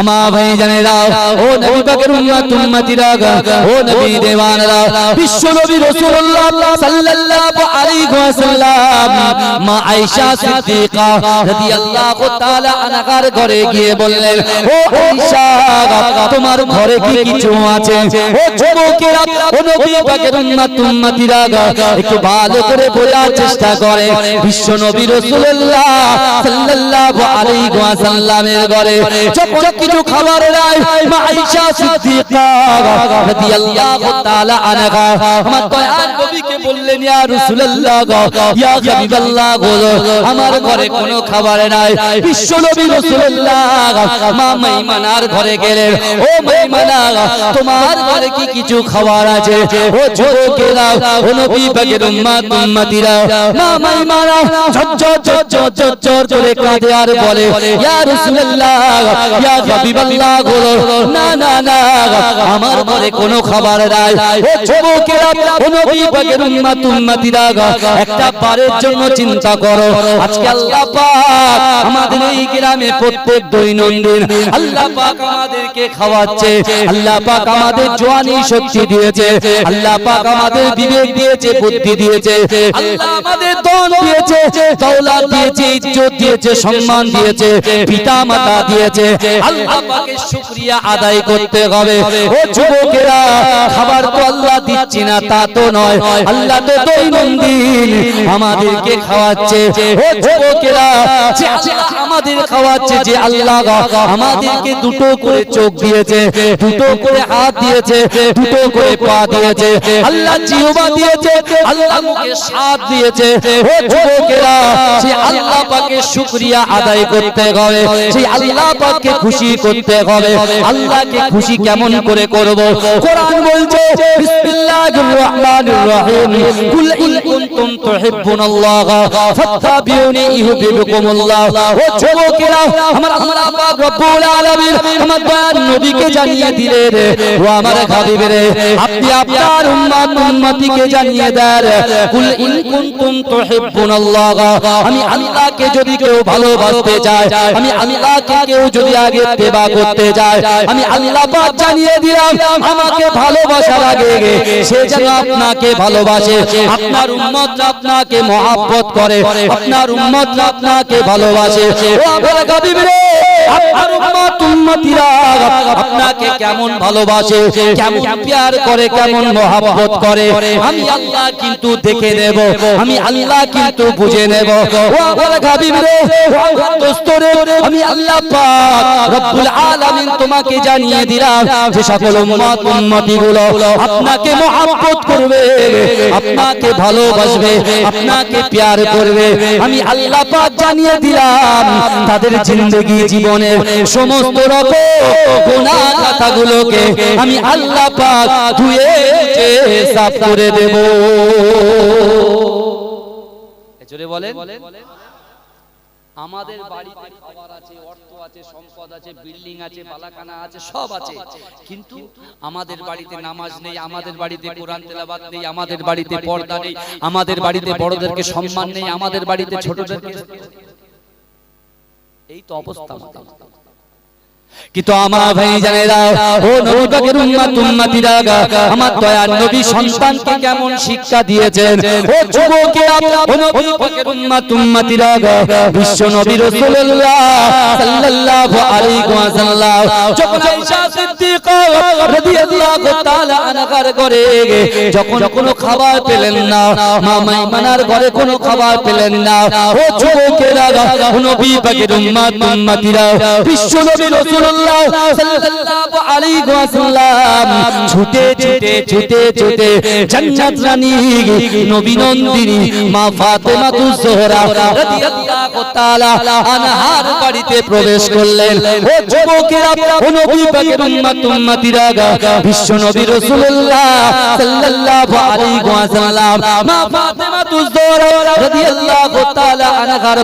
আমা ভাই জানেরা ও নবী পাকের উম্মত উম্মতিরা ও নবী দেওয়ানরা বিশ্ব নবী রাসূলুল্লাহ সাল্লাল্লাহু আলাইহি ওয়াসাল্লাম মা আয়েশা সিদ্দিকা রাদিয়াল্লাহু তাআলা আনহার ঘরে গিয়ে বললেন, ও আয়েশা, তোমার ঘরে কি কিছু আছে? ও যুবকেরা, ও নবী পাকের উম্মত উম্মতিরা একটু ভালো করে বোঝার চেষ্টা করে। বিশ্ব নবী রাসূলুল্লাহ সাল্লাল্লাহু আলাইহি ওয়াসাল্লামের ঘরে যখন কিছু খাবার নাই। মা আয়েশা সিদ্দিকা রাদিয়াল্লাহু তাআলা আনহা। আমার দয়াল নবীকে বললেন, ইয়া রাসূলুল্লাহ ইয়া হাবিবাল্লাহ গো, আমার ঘরে কোনো খাবার নাই। বিশ্ব নবী রাসূলুল্লাহ মা মাইমানার ঘরে গেলেন। ও মাইমানা, তোমার ঘরে কি কিছু খাবার আছে? ও যুবকেরা ও নবী পাকের উম্মত উম্মতিরা মা মাইমানা ঝরঝর ঝরঝর ঝরঝর করে কাঁদে আর বলে, ইয়া রাসূলুল্লাহ, ইয়া প্রত্যেক দৈনন্দিন আল্লাহ পাক আমাদেরকে খাওয়াচ্ছে। আল্লাহ পাক আমাদের জোয়ানি শক্তি দিয়েছে। আল্লাহ পাক আমাদের বিবেক দিয়েছে, বুদ্ধি দিয়েছে। সম্মান দিয়েছে পিতা মাতা দিয়েছে। আল্লাহ পাকের শুকরিয়া আদায় করতে হবে। ও যুবকেরা, খাবার তো আল্লাহ দিচ্ছি না, তা তো নয়। আল্লাহ তো দৈনন্দিন আমাদেরকে খাওয়াচ্ছে। ও যুবকেরা, যে আল্লাহ আমাদের খাওয়াচ্ছে, যে আল্লাহ আমাদেরকে দুটো করে চোখ দিয়েছে, দুটো করে হাত দিয়েছে, দুটো করে পা দিয়েছে। আল্লাহ জিহবা দিয়েছে, আল্লাহ মুখে স্বাদ দিয়েছে। ও যুবকেরা সেই আল্লাহ পাকে শুকরিয়া আদায় করতে হবে সেই আল্লাহ পাককে খুশি করতে হবে। আল্লাহকে খুশি কেমন করে করব? কোরআন বলছে, বিসমিল্লাহির রহমানির রহিম। কুল ইন কুনতুম তুহিব্বুনাল্লাহ, ফাত্তাবিউনি ইউহিব্বুকুমুল্লাহ। ও যুবকেরা আমার আল্লাহ পাক রব্বুল আলামিন আমার দয়ার নবীকে জানিয়ে দিলেন। ও আমার হাবিবেরে, আপনি আপনার উম্মত উম্মতিকে জানিয়ে দেন। কুল ইন কুনতুম তুহিব্বুনাল্লাহ, আমি আল্লাহকে যদি কেউ ভালোবাসতে চায়, আমি আল্লাহকে কেউ যদি আগে সেবা করতে যায়। আমি আল্লাহ পাক জানিয়ে দিলাম, আমাকে ভালোবাসা লাগে সে যেন আপনাকে ভালোবাসে, আপনার উম্মত আপনাকে মহাব্বত করে, আপনার উম্মত আপনাকে ভালোবাসে। ও আমার হাবিব রে! আপনার আপনাকে কেমন ভালোবাসে, কেমন প্যার করে, কেমন করে? আমি আল্লাহ কিন্তু দেখে নেব, আমি আল্লাহ কিন্তু বুঝে নেব। আমি আল্লাহ তোমাকে জানিয়ে দিলাম যে সকল আপনাকে করবে, আপনাকে ভালোবাসবে, আপনাকে প্যার করবে। আমি আল্লাহ জানিয়ে দিলাম, তাদের জিন্দগি জীবনের সমস্ত রকম কথাগুলোকে আমি আল্লাহ পাক ধুয়ে সাফ করে দেব। জোরে বলেন। আমাদের বাড়িতে খাবার আছে অর্থ আছে সম্পদ আছে বিল্ডিং আছে বালাখানা আছে সব আছে। কিন্তু আমাদের বাড়িতে নামাজ নেই আমাদের বাড়িতে কোরআন তেলাওয়াত নেই আমাদের বাড়িতে পর্দা নেই আমাদের বাড়িতে বড়দেরকে সম্মান নেই আমাদের বাড়িতে ছোটদেরকে এই তো অবস্থা। কিন্তু আমার ভাই জানেরা ও নবী পাকের উম্মত উম্মতিরা আমার দয়ার নবী সন্তানকে কেমন শিক্ষা দিয়েছেন ও যুবকেরা ও নবী পাকের উম্মত উম্মতিরা বিশ্ব নবী রাসূলুল্লাহ সাল্লাল্লাহু আলাইহি ওয়াসাল্লাম যখন আয়েশা সিদ্দিকা রাদিয়াল্লাহু তাআলা আনহার ঘরে যখন কোনো খাবার পেলেন না মা মাইমানার ঘরে কোনো খাবার পেলেন না। ও যুবকেরা, ও নবী পাকের উম্মত উম্মতিরা বিশ্ব নবী বাড়িতে প্রবেশ করলেন। বিশ্ব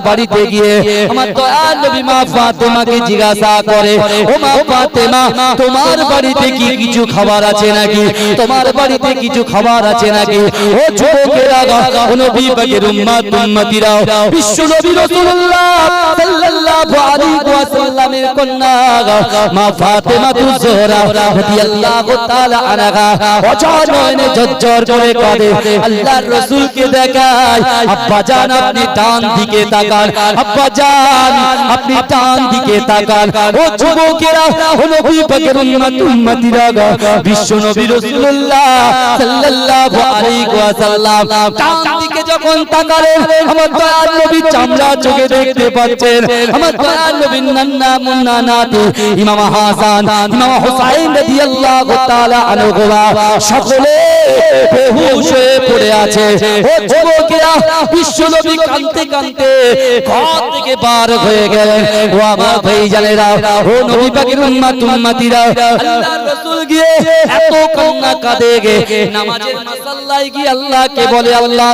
বাড়িতে গিয়ে আমার দয়াল নবী মা ফাতেমাকে জিজ্ঞাসা করে ও মা ফাতেমা তোমার বাড়িতে কি কিছু খাবার আছে নাকি? তোমার বাড়িতে কিছু খাবার আছে নাকি? ও যুবকেরা নবী পাকের উম্মত উম্মতিরা বিশ্ব নবী রাসূলুল্লাহ সাল্লাল্লাহু আলাইহি ওয়াসাল্লামের কন্যা মা ফাতেমা তুজোরা রাদিয়াল্লাহু তাআলা আনহা। অজানয়নে ঝরঝর করে কাঁদে। আল্লাহর রাসূলকে দেখায় আব্বা জান আপনি ডান দিকে তাকান। আব্বা জান আপনি ডান দিকে তাকান। ও যুবকেরা, ও নবী পাকের উম্মত উম্মতিরা বিশ্ব নবী রাসূলুল্লাহ সাল্লাল্লাহু আলাইহি ওয়াসাল্লাম ডান দিকে যখন তাকালেন, আমার দয়াল নবী চামড়া চোখে দেখতে পাচ্ছেন। আমার দয়াল নবীর নান্না মুন্না নাতি, ইমাম হাসান, ইমাম হুসাইন রাদিয়াল্লাহু তাআলা আনহুমা, সকলে বেহুশ হয়ে পড়ে আছে। ও যুবকেরা, বিশ্ব নবী কাঁদতে কাঁদতে ঘর থেকে বার হয়ে গেলেন। ও আমার ভাইজানেরা, ও নবী পাকের উম্মত, উম্মতিরা, আল্লাহর রাসূল গিয়ে এত কান্না কাঁদে গে। নামাজের মাসাল্লায় গিয়ে আল্লাহকে বলে, আল্লাহ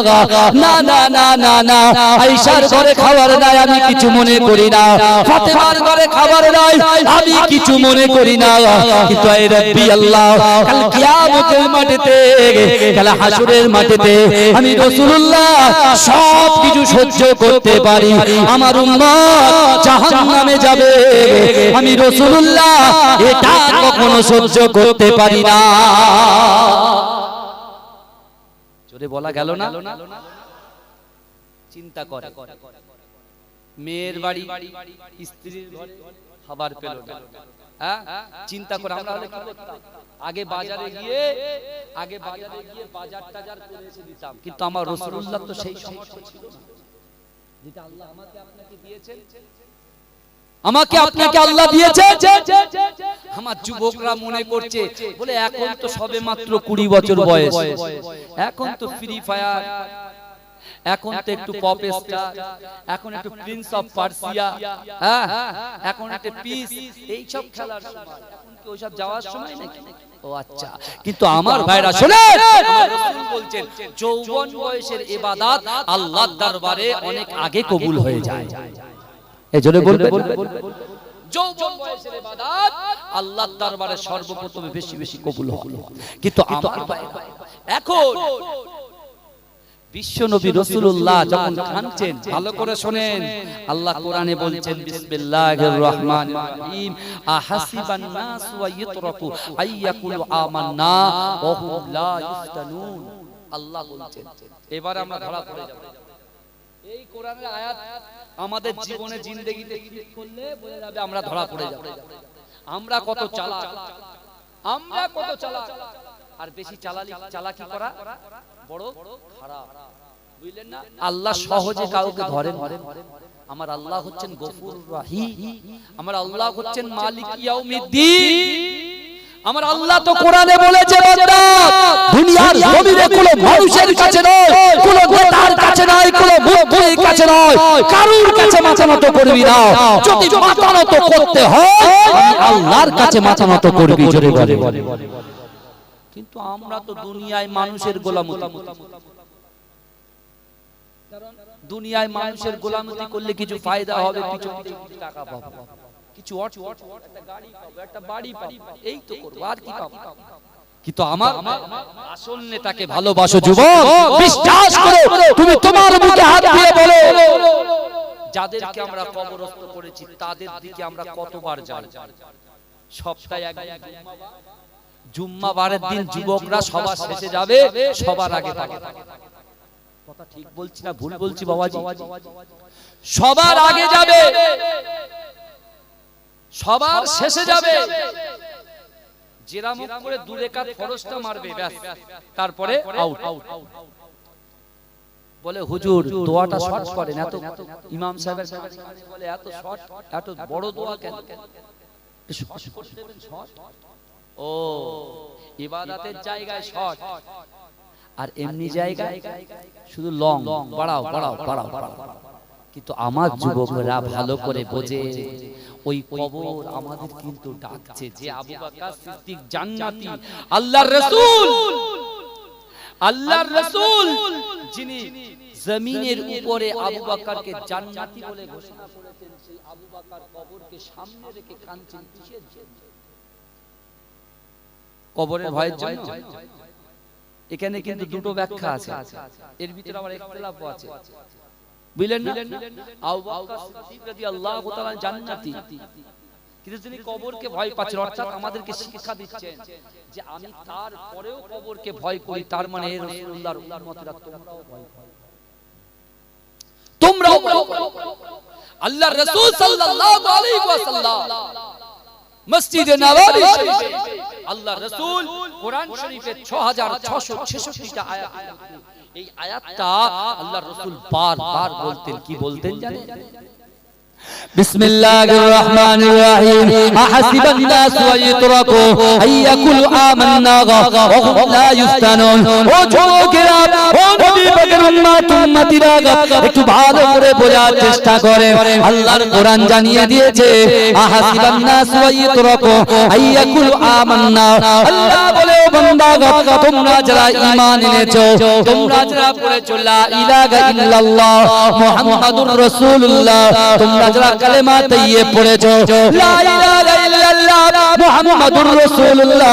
না না না না না, আয়েশার ঘরে খাবার নাই, আমি কিছু মনে করি না। ফাতেমার ঘরে খাবার নাই, আমি কিছু মনে করি না। কিন্তু এই রব্বি আল্লাহ, কাল কিয়ামতের মাঠেতে কাল হাসরের মাঠেতে আমি রাসূলুল্লাহ সব কিছু সহ্য করতে পারি। আমার উম্মত জাহান্নামে যাবে আমি রাসূলুল্লাহ এটা কখনো সহ্য করতে পারি না। জোরে বলা গেল না? চিন্তা করে। মেয়ের বাড়ি, স্ত্রীর খাবার পেল হ্যাঁ? চিন্তা করে আমরা কি করতাম? আগে বাজারে গিয়ে, আগে বাজারে গিয়ে বাজার টাজার করে এসে দিতাম। কিন্তু আমার রসুল্লাহ তো সেই সমস্যা ছিল যেটা আল্লাহ আমাকে আপনাকে দিয়েছেন আমাকে আপনাকে আল্লাহ দিয়েছে আমার যুবকরা মনে করছে বলে এখন তো সবে মাত্র কুড়ি বছর বয়স। এখন তো ফ্রি ফায়ার এখন তো একটু পপ স্টার এখন একটু প্রিন্স অফ পার্সিয়া হ্যাঁ এখন একটা পিস এই সব খেলার সময়। এখন কি ওইসব যাওয়ার সময় নাকি? ও আচ্ছা কিন্তু আমার ভাইরা শুনে বলছেন যৌবন বয়সের ইবাদত আল্লাহর দরবারে অনেক আগে কবুল হয়ে যায়। এই জন্য বলবে যৌবন বয়সের ইবাদত আল্লাহর দরবারে সর্বপ্রথমে বেশি বেশি কবুল হয় কিন্তু আমার এখন বিশ্ব রসুল্লাহ যখন কাঁদছেন ভালো করে শোনেন আল্লাহ কোরআনে বলছেন বিসমিল্লাহির রহমানির রহিম। আহাসিবান নাস ওয়া ইতরাকু আইয়াকুলু আমান্না ওয়া হুম লা ইফতানুন। আল্লাহ বলছেন। এবারে আমরা ধরা পড়ে যাব। এই কোরআনের আয়াত আমাদের জীবনে জিন্দেগিতে করলে বোঝা যাবে আমরা ধরা পড়ে যাব। আমরা কত চালাক। আমরা কত চালাক। আর বেশি চালালি চালাকি করা বড় খারাপ। বুঝলেন না? আল্লাহ সহজে কাউকে ধরেন আমার আল্লাহ হচ্ছেন গফুর রাহিম। আমার আল্লাহ হচ্ছেন মালিক ইয়াউমিদ্দিন। আমার আল্লাহ তো কোরআনে বলেছে বান্দা দুনিয়ার জমিনে কোনো মানুষের কাছে নয় কোনো নেতার কাছে নয় কোনো মুখের কাছে নয় কারুর কাছে মাথা নত করবি না। যদি মাথা নত করতে হয় আল্লাহর কাছে মাথা নত করবি জোরে বলে। কিন্তু আমরা তো দুনিয়ায় মানুষের গোলামতি দুনিয়ায় মানুষের গোলামতি করলে কিছু ফায়দা হবে কিছু টাকা পাবো। কিছু অর্থ, একটা বাড়ি এই তো করব, আর কি পাবো? কিন্তু আমার আসল নেতাকে ভালোবাসো যুবক, বিশ্বাস করো তুমি তোমার মুখে হাত দিয়ে বলো, যাদেরকে আমরা করেছি, তাদের দিকে আমরা কতবার যাই? সপ্তাহে একদিন জুম্মা বারের দিন যুবকরা সবার শেষে যাবে, সবার আগে থাকে কথা ঠিক বলছি না, ভুল বলছি, বাবাজি? সবার আগে যাবে। সবার শেষে যাবে। জেরামুখ করে দূরে কাত ফরজটা মারবে ব্যাস। তারপরে আউট বলে হুজুর দোয়াটা শর্ট করেন। এত ইমাম সাহেবের কাছে বলে এত শর্ট এত বড় দোয়া কেন? শর্ট করে দেবেন শর্ট ও ইবাদতের জায়গায় শর্ট আর এমনি জায়গায় শুধু লং বাড়াও বাড়াও বাড়াও। বাড়াও। কিন্তু আমার যুবকরা ভালো করে বোঝে। ওই কবর আমাদের কিন্তু ডাকছে যে আবু বকর সিদ্দিক জান্নাতি। আল্লাহর রাসূল। আল্লাহর রাসূল। যিনি জমিনের উপরে আবু বকরকে জান্নাতি বলে ঘোষণা করেছেন সেই আবু বকর কবরকে সামনে রেখে কাঁদছেন কিসের জন্য? কবরের ভয়ের জন্য? এখানে কিন্তু দুটো ব্যাখ্যা আছে। এর ভিতরে আবার ইখতিলাফও আছে। বুঝলেন না? আবু বকর সিদ্দিক রাদিয়াল্লাহু তাআলা জান্নাতি। কিন্তু তিনি কবরকে ভয় পাচ্ছেন, অর্থাৎ আমাদেরকে শিক্ষা দিচ্ছেন যে আমি তার পরেও কবরকে ভয় করি, তার মানে রাসূলুল্লাহর উম্মতরা তোমরাও ভয় করো তোমরাও ভয় রাসূল সাল্লাল্লাহু আলাইহি ওয়াসাল্লাম মসজিদে নববী শরীফে আল্লাহর রাসূল কোরআন শরীফের 6666 টা আয়াত এই আয়াতটা আল্লাহ রসুল বার বার বলতেন কি বলতেন জানেন? بسم الله الرحمن الرحيم أحسب الناس ويتركوا أن يقولوا آمنا وهم لا يفتنون ও যুবকেরা ও নবী পাকের উম্মত উম্মতিরা একটু ভালো করে বোঝার চেষ্টা করে আল্লাহর কোরআন জানিয়ে দিয়েছে আহাসিবান নাস ওয়াইতরাকু আইয়াকুল আমান্না আল্লাহ বলে ও বান্দা তোমরা যারা ঈমান এনেছো তোমরা যারা পড়েছো লা ইলাহা ইল্লাল্লাহ মুহাম্মাদুর রাসূলুল্লাহ তোমরা যারা কালেমা তাইয়ে পড়েছো। লা ইলাহা ইল্লাল্লাহ মুহাম্মাদুর রাসূলুল্লাহ।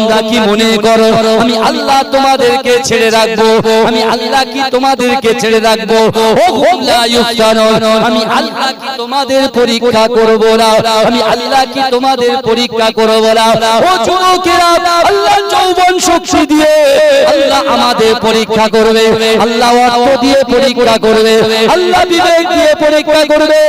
তোমরা কি মনে করো? আমি আল্লাহ তোমাদেরকে ছেড়ে রাখব। আমি আল্লাহ কি তোমাদেরকে ছেড়ে রাখব? আমি আল্লাহ কি তোমাদের পরীক্ষা করব না? আমি আল্লাহ কি তোমাদের পরীক্ষা করব না? ও যুবকেরা আল্লাহ যৌবন শক্তি দিয়ে আল্লাহ আমাদের পরীক্ষা করবে আল্লাহ অর্থ দিয়ে পরীক্ষা করবে আল্লাহ বিবেক দিয়ে পরীক্ষা করবে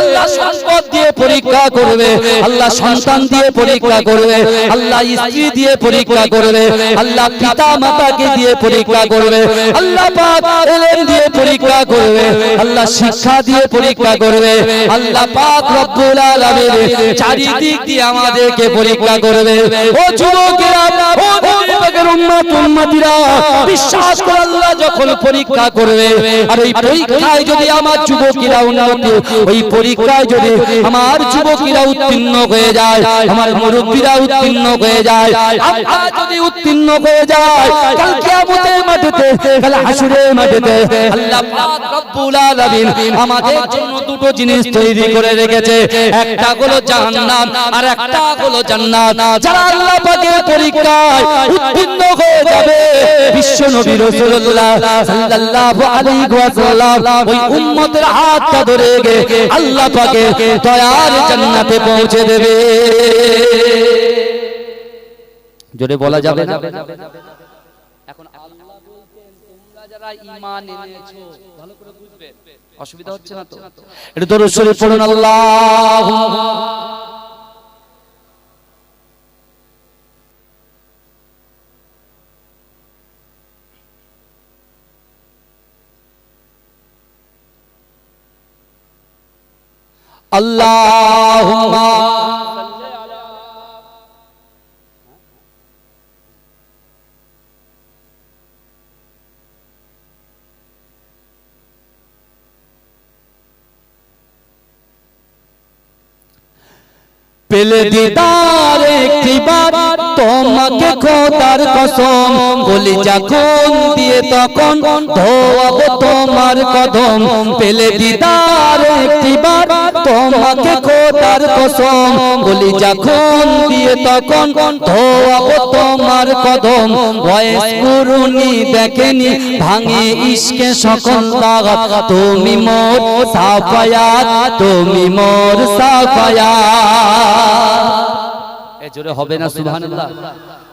আল্লাহ সম্পদ দিয়ে পরীক্ষা করবে আল্লাহ সন্তান দিয়ে পরীক্ষা করবে আল্লাহ স্ত্রী দিয়ে পরীক্ষা করবে আল্লাহ পিতা মাতাকে দিয়ে পরীক্ষা করবে আল্লাহ পাক এলেম দিয়ে পরীক্ষা করবে আল্লাহ শিক্ষা দিয়ে পরীক্ষা করবে আল্লাহ পাক রব্বুল আলামিন চারিদিক দিয়ে আমাদেরকে পরীক্ষা করবে ও যুবকেরা ও নবী উম্মত উম্মতিরা বিশ্বাস করে আল্লাহ যখন পরীক্ষা করবে, আর ওই পরীক্ষায় যদি আমার যুবকেরা উন্নতি ওই পরীক্ষায় যদি আমার যুবকেরা উত্তীর্ণ হয়ে যায়, আমার মুরব্বীরা উত্তীর্ণ হয়ে যায় আমরা যদি উত্তীর্ণ হয়ে যায়, কাল কিয়ামতের মাঠেতে, কাল হাসুরের মাঠেতে, আল্লাহ পাক রব্বুল আলামিন আমাদের জন্য দুটো জিনিস তৈরি করে রেখেছে। একটা হলো জাহান্নাম, আর একটা হলো জান্নাত। যারা আল্লাহ পাকের পরীক্ষায় উত্তীর্ণ হয়ে যাবে বিশ্ব নবী রাসূলুল্লাহ সাল্লাল্লাহু আলাইহি ওয়াসাল্লাম ওই উম্মতের হাতটা ধরে গে আল্লাহ পাকের দয়ার জান্নাতে পৌঁছে দেবে। জোরে বলা যাবে না? এখন আল্লাহ বলতেন তোমরা যারা ঈমান এনেছো ভালো করে বুঝবে। অসুবিধা হচ্ছে না তো? এটা দরুদ শরীফ পড়ুন আল্লাহুম্মা আল্লাহুম্মা। পেলে দিদার একটি বার তোমাকে খোদার কসম বলি যখন দিয়ে তখন ধোয়াব তোমার কদম। পেলে দিদার একটি বার তোমাকে খোদার কসম, বলি যখন দিয়ে তখন ধোয়াব তোমার কদম, বয়স গুরুনি দেখেনি, ভাঙে ইশকে সকল তুমি মোর সাফায়াত, তুমি মোর সাফায়াত। এ জোরে হবে না সুবহানাল্লাহ।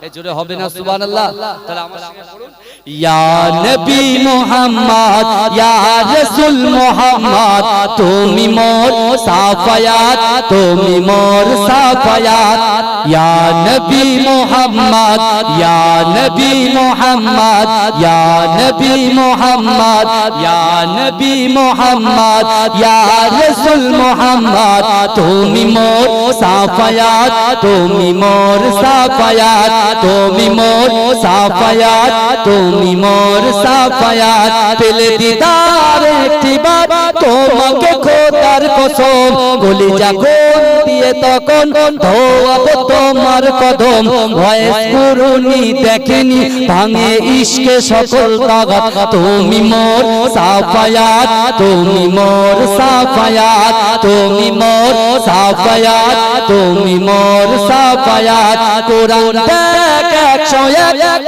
এ জোরে হবে না সুবহানাল্লাহ। তাহলে আমার সঙ্গে পড়ুন। ইয়া নবী মোহাম্মদ ইয়া রাসূল মোহাম্মদ তুমি মোর সাফায়াত তুমি মোর সাফায়াত ইয়া নবী মোহাম্মদ ইয়া নবী মোহাম্মদ ইয়া নবী মোহাম্মদ ইয়া নবী মোহাম্মদ ইয়া রাসূল মোহাম্মদ তুমি মোর সাফায়াত তুমি মোর সাফায়াত তুমি মোর সাফায়াত তুমি মোর সাফায়াত পেলে দিদার একটিবার তোমাকে খোদার কসম বলি যখন দিয়ে তখন ধোয়াব তোমার কদম। ভয়েস করুনি দেখেনি, ভাঙে ইশকে সকল তাগাত তুমি মোর সাফায়াত, তুমি মোর সাফায়াত, তুমি মোর সাফায়াত, তুমি মোর সাফায়াত। কোরআন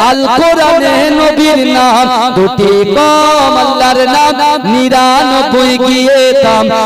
আল কোরআনে নবীর নাম। দুটি কম নাম, নিরানব্বই গিয়ে দাম।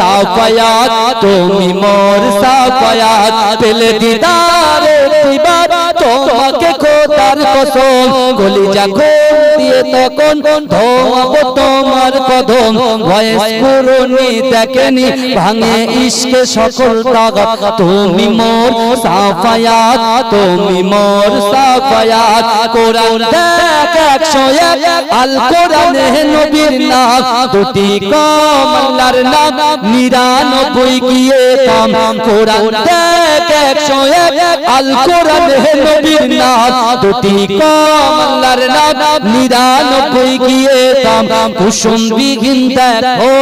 সাফায়াত তুমি মোর সাফায়াত পেলে দিদার একবার তোমাকে খোদার কসম গলি যখন দিয়ে তখন ধোয়াবো তোমার কদম। ভয়েস করুনি দেখেনি, ভাঙে সকল তুমি মোর সাফায়াত, তুমি মোর সাফায়াত। কোরআন দেখ একশো এক আল কোরআনে নবীর নাম। দুটি নাম, নিরানব্বই গিয়ে কোরআন দেখ একশো এক আল কোরআনে নবীর নাম দুটি কম আল্লাহর নাম নিরানব্বই গিয়ে কাম কুসুম বিঘিন দেখো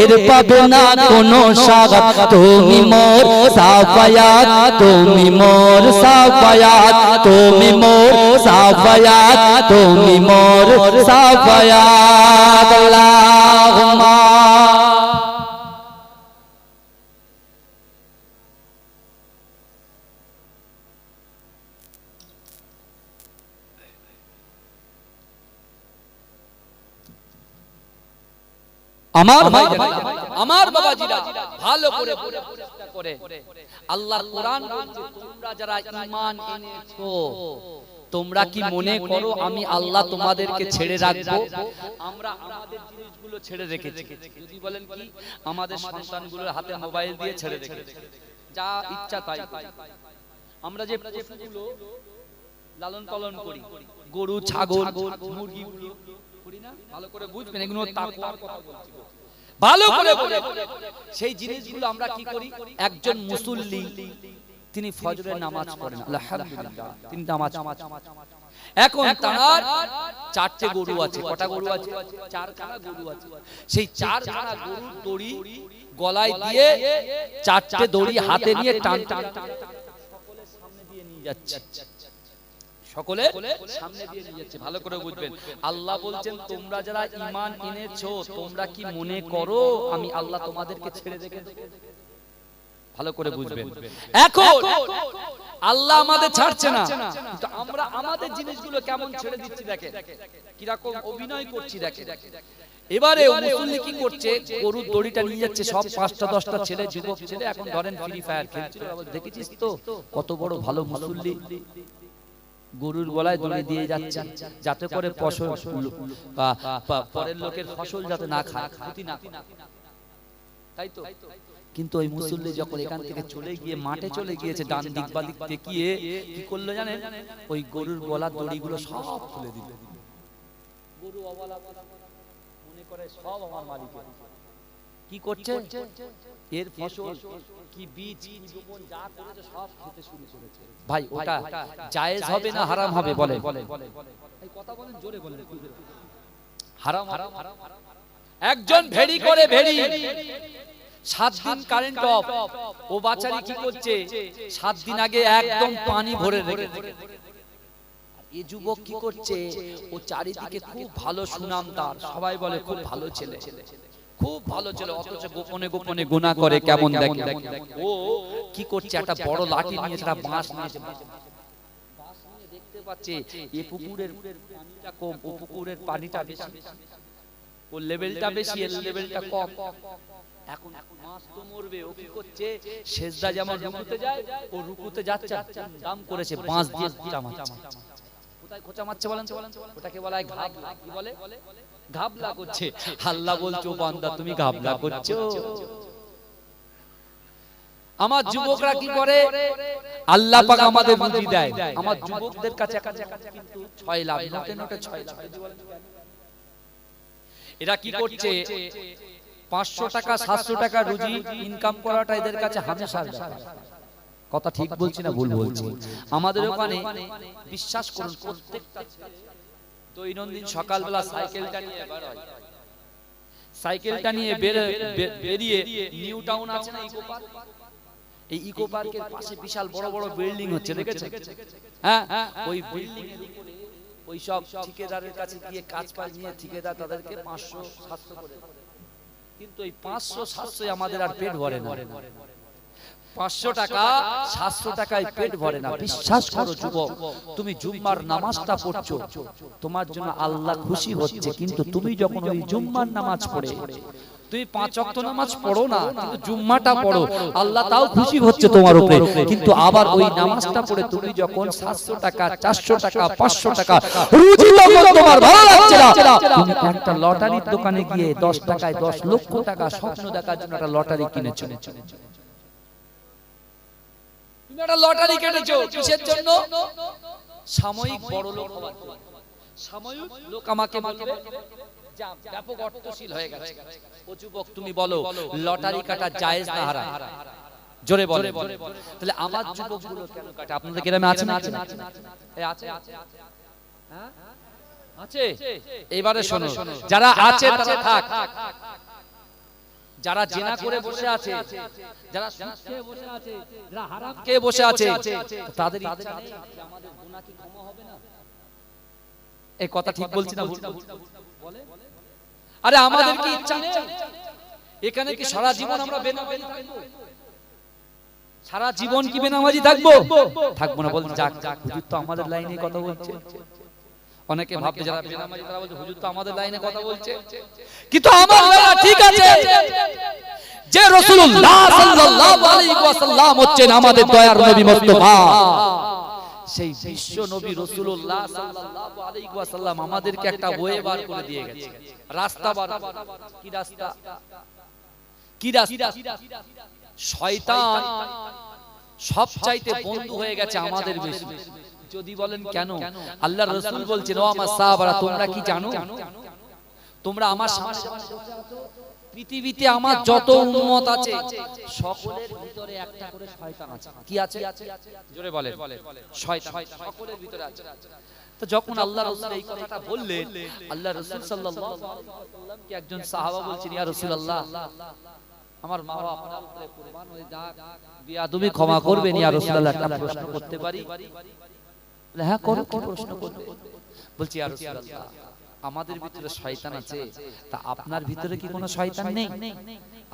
এর পাবে না কোনো স্বাগত। তুমি মোর সাফায়াত, তুমি মোর সাফায়াত, তুমি মোর সাফায়াত, তুমি মোর সাফায়াত। আল্লাহুম্মা। আমার ভাই আমার বাবাজিরা ভালো করে চেষ্টা করে। আল্লাহর কোরআন বলছে, তোমরা যারা ঈমান এনেছো তোমরা কি মনে করো আমি আল্লাহ তোমাদেরকে ছেড়ে রাখব? আমরা আমাদের জিনিসগুলো ছেড়ে রেখেছি। যদি বলেন কি? আমাদের সন্তানগুলোর হাতে মোবাইল দিয়ে ছেড়ে রেখেছি। যা ইচ্ছা তাই আমরা যে পশুগুলো লালন পালন করি গরু ছাগল না ভালো করে বুঝবেন এগুলো তাকওয়ার কথা বলছি ভালো করে সেই জিনিসগুলো আমরা কি করি একজন মুসল্লি তিনি ফজরের নামাজ পড়েন আলহামদুলিল্লাহ তিনি নামাজ এখন তার চারটে গরু আছে কটা গরু আছে চারখানা গরু আছে সেই চারখানা গরুর দড়ি গলায় দিয়ে চারটে দড়ি হাতে নিয়ে টান টান টান সকলের সামনে দিয়ে নিয়ে যাচ্ছে আমরা আমাদের জিনিসগুলো কেমন ছেড়ে দিচ্ছি কীরকম অভিনয় করছি এবারে কি করছে? গরুর দড়িটা নিয়ে যাচ্ছে, সব পাঁচটা, দশটা ছেলে, যুবক ছেলে। এখন ধরেন ফায়ার দেখেছিস তো? কত বড় ভালো মুসল্লি। গরুর গলায় দড়ি দিয়ে যাচ্ছে যাতে করে ফসল পরের লোকের ফসল যাতে না খায় ক্ষতি না। তাই তো? কিন্তু ওই মুসল্লি যখন এখান থেকে চলে গিয়ে মাঠে চলে গিয়েছে ডান দিক বা দিক দেখিয়ে কি করল জানেন? ওই গরুর গলার দড়িগুলো সব খুলে দিল। গরু অবলা মনে করে সব আমার মালিকের। কি করছে? এর ফসল কি বীজ কি রোপণ যা করেছে সব খেতে শুরু করেছে। ভাই ওটা জায়েজ হবে না হারাম হবে বলে এই কথা বলেন জোরে বলেন। হারাম হারাম একজন ভেড়ি করে ভেড়ি। সাত দিন কারেন্ট অফ ও বাচ্চারি কি করছে? সাত দিন আগে একদম পানি ভরে রেখেছে এ যুবক কি করছে? ও চারিদিকে খুব ভালো সুনাম তার সবাই বলে খুব ভালো ছেলে। খুব ভালো ছেলে অথচ গোপনে গোপনে গুনাহ করে কেমন দেখে? ও কি করছে? একটা বড় লাঠি নিয়ে একটা বাঁশ নিয়েছে বাঁশ নিয়ে দেখতে পাচ্ছে এ পুকুরের পানিটা কম ও পুকুরের পানিটা বেশি। ওর লেভেলটা বেশি এর লেভেলটা কম। এখন মাছ তো মরবে ও কি করছে? সেজদা যেমন রুকুতে যায় ও রুকুতে যাচ্ছে দাম করেছে বাঁশ দিয়ে খোঁচা মারছে কোথায় খোঁচা মারছে বলেন? ওটাকে বলা হয় ঘাবলা কি বলে? ঘাবলা করছে। আল্লাহ বলছো বান্দা তুমি ঘাবলা করছ। আমার যুবকরা কি করে? আল্লাহ পাক আমাদের বুদ্ধি দেয়। আমার যুবকদের কাছে কিন্তু ছয় লাভ নোটে নোটে ছয় লাভ এরা কি করছে? পাঁচশো টাকা সাতশো টাকা রুজি ইনকাম করাটা এদের কাছে হামেশার কথা ঠিক বলছি না ভুল বলছি। আমাদের ওখানে বিশ্বাস করুন প্রত্যেকটা দৈনন্দিন সকালবেলা সাইকেলটা নিয়ে বার হয়। সাইকেলটা নিয়ে বের- বেরিয়ে নিউ টাউন আছে না ইকো পার্ক এই ইকো পার্কের পাশে বিশাল বড় বড় বিল্ডিং হচ্ছে দেখেছেন? হ্যাঁ? ওই বিল্ডিং এর উপরে ওই সব ঠিকাদারের কাছে গিয়ে কাজ পাজ নিয়ে ঠিকাদার তাদেরকে পাঁচশো সাতশো করে কিন্তু এই পাঁচশো সাতশো আমাদের আর পেট ভরে না। পাঁচশো টাকা সাতশো টাকায় পেট ভরে না। বিশ্বাস করো যুবক তুমি জুম্মার নামাজটা পড়ছো। তোমার জন্য আল্লাহ খুশি হচ্ছে কিন্তু তুমি যখন ওই জুম্মার নামাজ পড়ে তুমি পাঁচ অক্ত নামাজ পড়ো না কিন্তু জুম্মাটা পড়ো। আল্লাহ তাও খুশি হচ্ছে তোমার উপরে কিন্তু আবার ওই নামাজটা পড়ে তুমি যখন সাতশো টাকা চারশো টাকা পাঁচশো টাকা রুজি তখন তোমার ভালো লাগছে না। তুমি একটা লটারির দোকানে গিয়ে দশ টাকায় দশ লক্ষ টাকা স্বপ্ন দেখার জন্য একটা লটারি কিনেছো তুমি একটা লটারি কেটেছো কিসের জন্য? সাময়িক বড় লোক হওয়ার সাময়িক লোক আমাকে বলবে ব্যাপক অর্থশীল হয়ে গেছে। ও যুবক তুমি বলো লটারি কাটা জায়েজ না হারাম? জোরে বলে। তাহলে আমার যুবকগুলো কেন কাটে? আপনাদের গ্রামে আছে না আছে না আছে হ্যাঁ? আছে? এবারে শোনো যারা আছে তারা থাক। যারা জেনা করে বসে আছে যারা সুদ খেয়ে বসে আছে যারা হারাম খেয়ে বসে আছে তাদের ইচ্ছা নেই আমাদের গুনাহ কি ক্ষমা হবে না। এই কথা ঠিক বলছি না ভুল বলে আরে আমাদের কি ইচ্ছা নেই? এখানে কি সারা জীবন আমরা বেনামাজি থাকব? সারা জীবন কি বেনামাজি থাকব? থাকব? না বলতে যাক যাক হুজুর তো আমাদের লাইনে কথা বলছে। অনেকে ভাবতে যারা বেনামাজি তারা বলছে হুজুর তো আমাদের লাইনে কথা বলছে। কিন্তু আমার বেলা ঠিক আছে যে রাসূলুল্লাহ সাল্লাল্লাহু আলাইহি ওয়াসাল্লাম হচ্ছেন আমাদের দয়ার নবী মুস্তাফা। সেই বিশ্ব নবী রাসূলুল্লাহ সাল্লাল্লাহু আলাইহি ওয়াসাল্লাম আমাদেরকে একটা ওয়ে বার করে দিয়ে গেছে। রাস্তা বার কি রাস্তা? কি রাস্তা? শয়তান। সবচাইতে বন্ধু হয়ে গেছে আমাদের বেশি। যদি বলেন কেন? আল্লাহ রসুল বলছেন ও আমার সাহাবারা তোমরা কি জানো? তোমরা আমার সামনে পৃথিবীতে আমার যত উম্মত আছে সকলের ভিতরে একটা করে শয়তান আছে। কি আছে? জোরে বলেন। শয়তান। সকলের ভিতরে আছে। তো যখন আল্লাহ রাসূল এই কথাটা বললেন আল্লাহ রাসূল সাল্লাল্লাহু আলাইহি ওয়াসাল্লামকে একজন সাহাবা বলছেন ইয়া রাসূলুল্লাহ আমার মা বাবা আপনার উপরে কুরবান হয়ে যাক বিয়াদবি ক্ষমা করবেন ইয়া রাসূলুল্লাহ একটা প্রশ্ন করতে পারি? বলে, হ্যাঁ করো কি প্রশ্ন করবে। বলছি আর আমাদের ভিতরে শয়তান আছে। তা আপনার ভিতরে কি কোনো শয়তান নেই?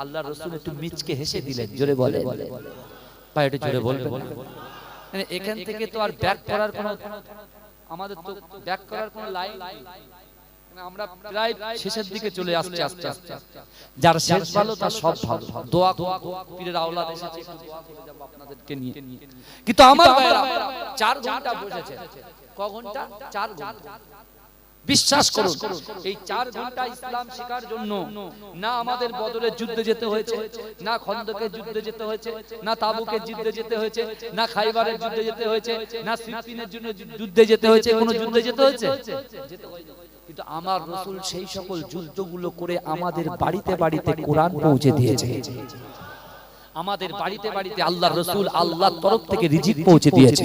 আল্লাহ রসুল একটু মিচকে হেসে দিলেন জোরে বলে ভাই একটু জোরে বলবেন মানে এখান থেকে তো আর ব্যাক করার কোনো আমাদের তো ব্যাক করার কোনো লাইন লাইন আমরা প্রায় শেষের দিকে চলে আসছে আস্তে আস্তে যার শেষ ভালো তার সব ভালো। দোয়া পীরের আওলাদ এসেছে একটু দোয়া করে যাব আপনাদেরকে নিয়ে। কিন্তু আমার ভাইরা ঘণ্টা বসেছে। ক ঘণ্টা? বিশ্বাস করুন এই চার ঘণ্টা ইসলাম শেখার জন্য না আমাদের বদরের যুদ্ধে যেতে হয়েছে না খন্দকের যুদ্ধে যেতে হয়েছে না তাবুকের যুদ্ধে যেতে হয়েছে না খাইবারের যুদ্ধে যেতে হয়েছে না জন্য যুদ্ধে যেতে হয়েছে কোনো যুদ্ধে যেতে হয়েছে। যেতে হয়নি। কিন্তু আমার রসুল সেই সকল যুদ্ধগুলো করে আমাদের বাড়িতে বাড়িতে কোরআন পৌঁছে দিয়েছে। আমাদের বাড়িতে বাড়িতে আল্লাহ রসুল আল্লাহ তরফ থেকে রিজিক পৌঁছে দিয়েছে।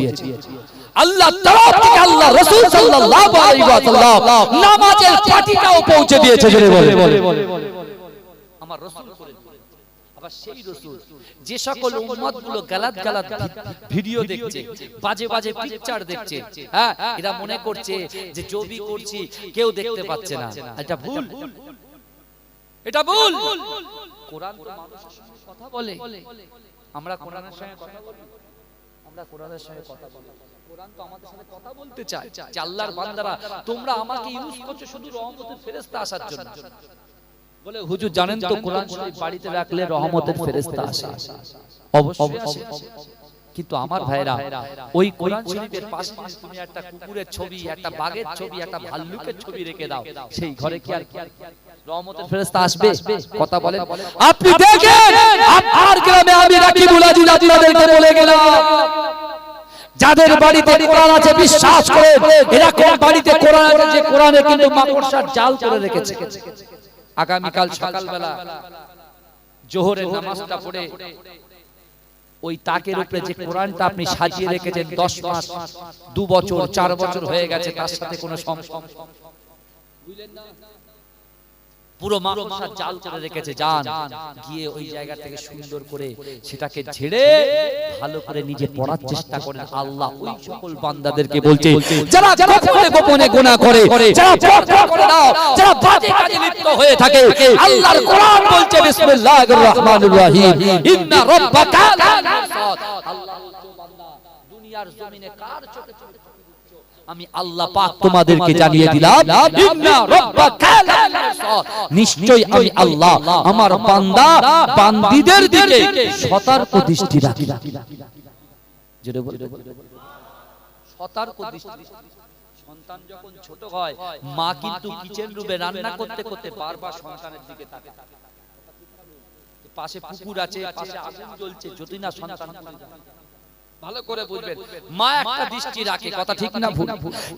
আল্লাহ তরফ থেকে আল্লাহ রসুল সাল্লাল্লাহু আলাইহি ওয়াসাল্লাম নামাজের পাটিটাও পৌঁছে দিয়েছে বলে বলে আমার রসুল করে দিয়েছে। আবার সেই রসুল যে সকল উম্মতগুলো গালাত গালাত ভিডিও দেখছে বাজে বাজে পিকচার দেখছে হ্যাঁ এরা মনে করছে যে জবি করছি কেউ দেখতে পাচ্ছে না। এটা ভুল। এটা ভুল। কোরআন তো মানুষের সঙ্গে কথা বলে। আমরা কোরআনের সঙ্গে কথা বলি। আমরা কোরআনের সঙ্গে কথা বলি। কোরআন তো আমাদের সাথে কথা বলতে চায়। যে আল্লাহর বান্দারা তোমরা আমাকে ইউজ করছ শুধু রহমতের ফেরেশতা আসার জন্য। বলে হুজুর জানেন তো কোরআন শরীফ বাড়িতে রাখলে রহমতের ফেরেশতা আসে। অবশ্যই আসে কিন্তু আমার ভাইরা ওই কোরআন শরীফের পাশে তুমি একটা কুকুরের ছবি একটা বাঘের ছবি একটা ভাল্লুকের ছবি রেখে দাও। সেই ঘরে কি আর রহমতের ফেরেশতা আসবে? কথা বলেন। আপনি দেখেন আপনার গ্রামে আমি রাকিবুল আজিজ আপনাদেরকে বলে গেলাম। যাদের বাড়িতে কোরআন আছে বিশ্বাস করে এরা কোন বাড়িতে কোরআন আছে যে কোরআনে কিন্তু মাকড়সার জাল করে রেখেছে। আগামীকাল সকালবেলা জোহরের নামাজটা পড়ে ওই তাকের উপরে যে কোরআনটা আপনি সাজিয়ে রেখেছেন দশ মাস দু বছর চার বছর হয়ে গেছে তার সাথে কোনো সম্পর্ক পুরো মাকড়সার জাল করে রেখেছে যান গিয়ে ওই জায়গা থেকে সুন্দর করে সেটাকে ঝেড়ে ভালো করে নিজে পড়ার চেষ্টা করেন আল্লাহ ওই সকল বান্দাদেরকে বলছে যারা গোপনে গোপনে গুনাহ করে যারা পর্দা করে দাও যারা বাজে কাজে লিপ্ত হয়ে থাকে আল্লাহর কোরআন বলছে বিসমিল্লাহির রহমানির রহিম ইন্না রাব্বাকা আল্লাহ বলছে, বান্দা, দুনিয়ার জমিনে কার চোখে চোখে আমি আল্লাহ পাক তোমাদেরকে জানিয়ে দিলাম ইন্না রাব্বাকা নিশ্চয়ই আমি আল্লাহ আমার বান্দা বান্দীদের দিকে সতর্ক দৃষ্টি রাখি। জোরে বল। সতর্ক দৃষ্টি সন্তান যখন ছোট হয় মা কিন্তু কিচেন রুমে রান্না করতে করতে বারবার সন্তানের দিকে তাকে পাশে পুকুর আছে পাশে আগুন জ্বলছে যদি না সন্তান। ভালো করে বুঝবেন মা একটা দৃষ্টি রাখে কথা ঠিক না ভুল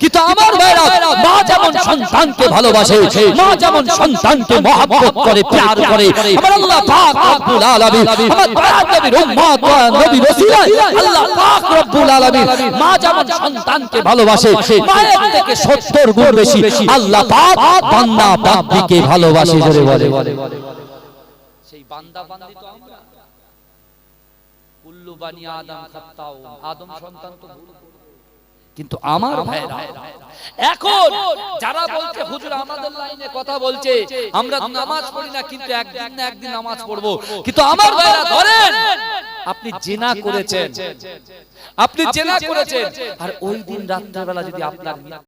কিন্তু আমার ভাইরা মা যেমন সন্তানকে ভালোবাসে মা যেমন সন্তানকে মহব্বত করে প্যার করে আমার আল্লাহ পাক রব্বুল আলামিন আমার দয়ার নবীর উম্মত ওয়া নবীর ওসিলা আল্লাহ পাক রব্বুল আলামিন মা যেমন সন্তানকে ভালোবাসে মায়ের থেকে 70 গুণ বেশি আল্লাহ পাক বান্দা বান্দিকে ভালোবাসে জোরে বলে সেই বান্দা বান্দি তো আমরা কুল্লু বানি আদম খাত্তাও। আদম সন্তান তো কিন্তু আমার ভাইরা এখন যারা বলছে হুজুর আমাদের লাইনে কথা বলছে আমরা নামাজ পড়ি না কিন্তু একদিন না একদিন নামাজ পড়ব। কিন্তু আমার ভাইরা ধরেন আপনি জেনা করেছেন। আপনি জেনা করেছেন। আর ওই দিন রাত্রেবেলা যদি আপনার